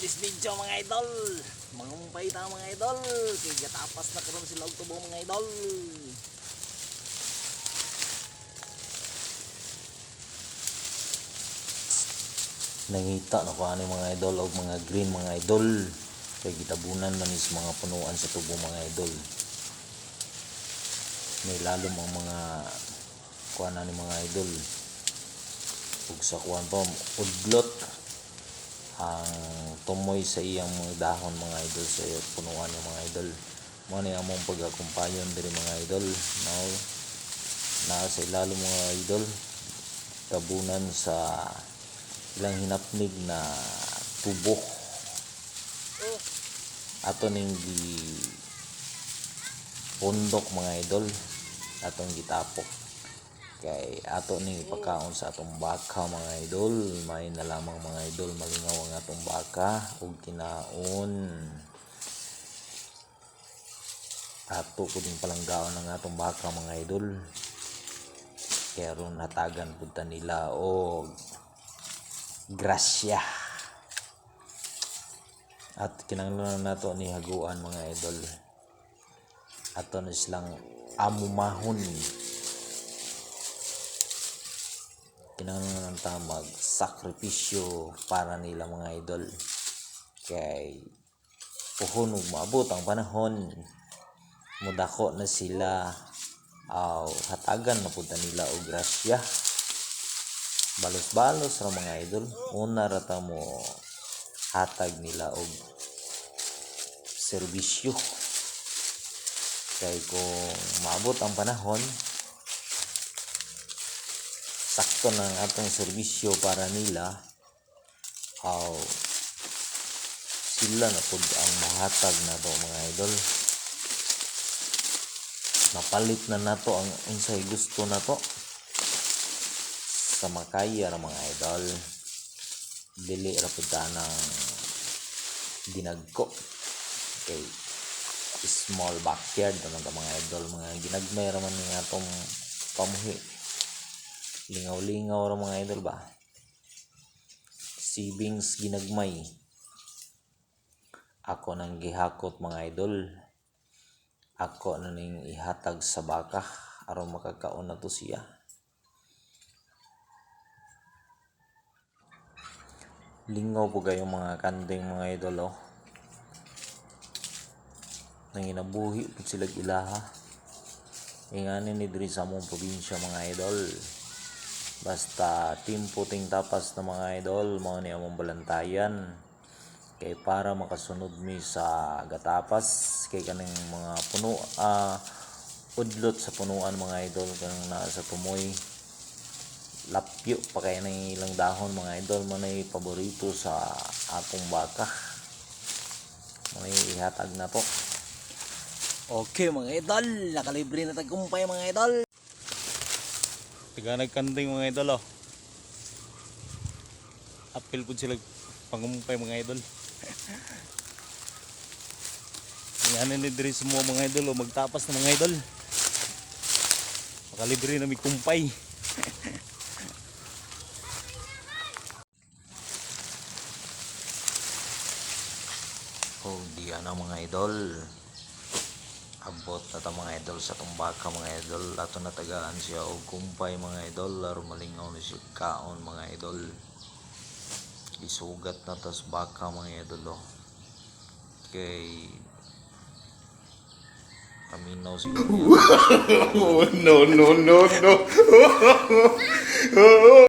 this video mga idol. Mangumpay ta mga idol. Kay gatapas na karon sila og tubo mga idol. Nangita na ko ani mga idol og mga green mga idol. Kay gitabunan man is mga punuan sa tubo mga idol. May lalom ang mga kuan ani mga idol. Ug sa kuan pa udlot ang tumoy sa iyang mga dahon mga idol sa iyang punuan ng mga idol. Mo ni among pagakumpayon diri mga idol. Now naa sa ilalo mga idol. Tabunan sa ilang hinapnig na tubo. Ato ning gi pundok mga idol. Atong gitapok kay ato ning ipakaon sa atong baka mga idol. May na lamang mga idol malingaw ang atong baka ug kinaon. Ato ko din palanggaon ang atong baka mga idol. Kaya ron hatagan punta nila o grasya. At kinanglan nato ni haguan mga idol. Ato na silang amumahon kinanglan ta mag sakripisyo para nila mga idol. Kay puhon maabot ang panahon. Mudako na sila. Aw hatagan na punta nila og grasya. Balos-balos ra mga idol. Una ra mo hatag nila og serbisyo. Kay kung maabot ang panahon sakto ang atong serbisyo para nila aw sila na pud ang mahatag na to mga idol. Napalit na nato ang unsay gusto na to sa makaya ra mga idol. Dili ra pud ng ginagko kay small backyard naman mga idol? Mga ginagmay ra man nga atong pamuhi lingaw-lingaw ra mga idol ba? Savings ginagmay. Ako nang gihakot mga idol. Ako na ning ihatag sa baka. Aron makakaon na to siya. Lingaw po kayo mga kanding mga idol oh. Nang inabuhi po sila ilaha inganin ni diri sa among probinsya mga idol basta timpo ting tapas na mga idol mga ni among balantayan kay para makasunod mi sa gatapas kay kaning mga puno ah udlot sa punuan mga idol kanang naa sa tumoy lapyo pa kay nang ilang dahon mga idol man ay paborito sa akong baka. Man ihatag na to Okay mga idol, nakalibre na tagkumpay mga idol. Tiga nagkanding mga idol oh. Apil po sila pangumpay mga idol. Yan ni diri semua mga idol oh, magtapas na mga idol. Makalibre na may kumpay. oh, di na mga idol abot na ta mga idol sa tumbaka mga idol ato na tagaan siya og kumpay mga idol laro malingaw na siya kaon mga idol isugat na tas baka mga idol oh. kay yan. Oh, no, no, no, no.